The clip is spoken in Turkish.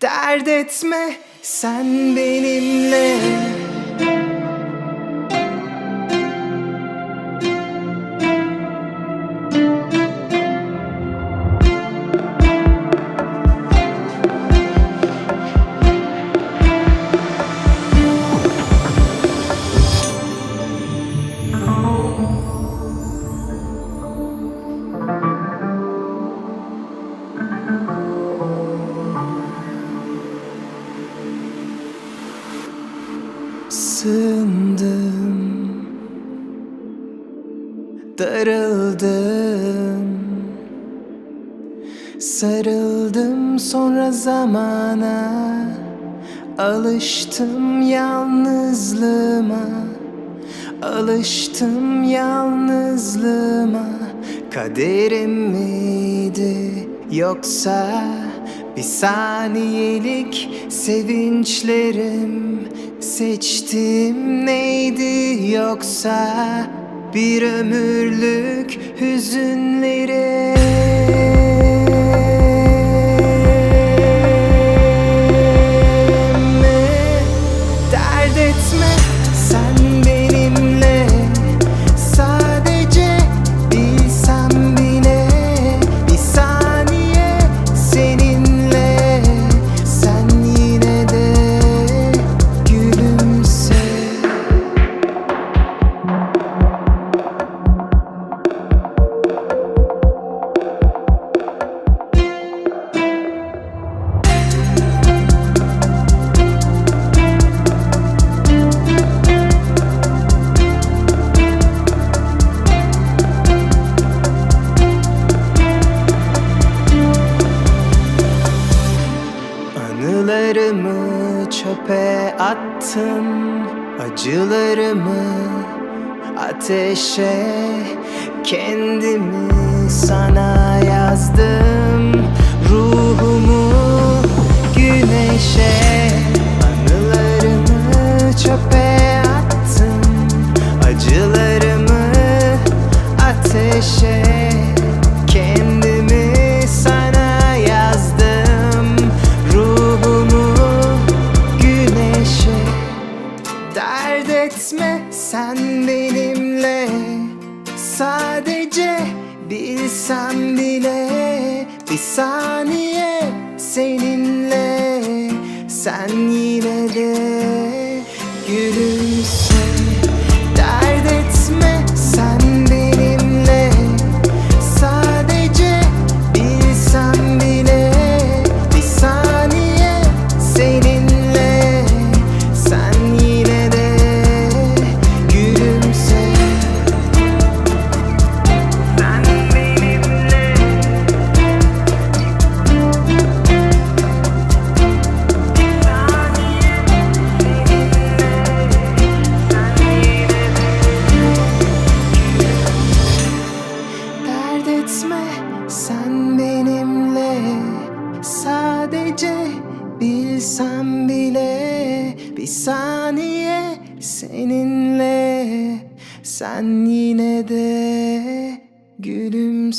Dert etme sen benimle Sığındım Darıldım. Sarıldım sonra zamana Alıştım yalnızlığıma. Alıştım yalnızlığıma. Kaderim miydi yoksa Bir saniyelik sevinçlerim Seçtiğim neydi yoksa Bir ömürlük hüzünlerim Anılarımı çöpe attım Acılarımı ateşe Kendimi sana yazdım. Ruhumu güneşe Anılarımı çöpe Sadece bilsem bile Bir saniye seninle. Sen yine de Sadece bilsem bile Bir saniye seninle. Sen yine de gülümse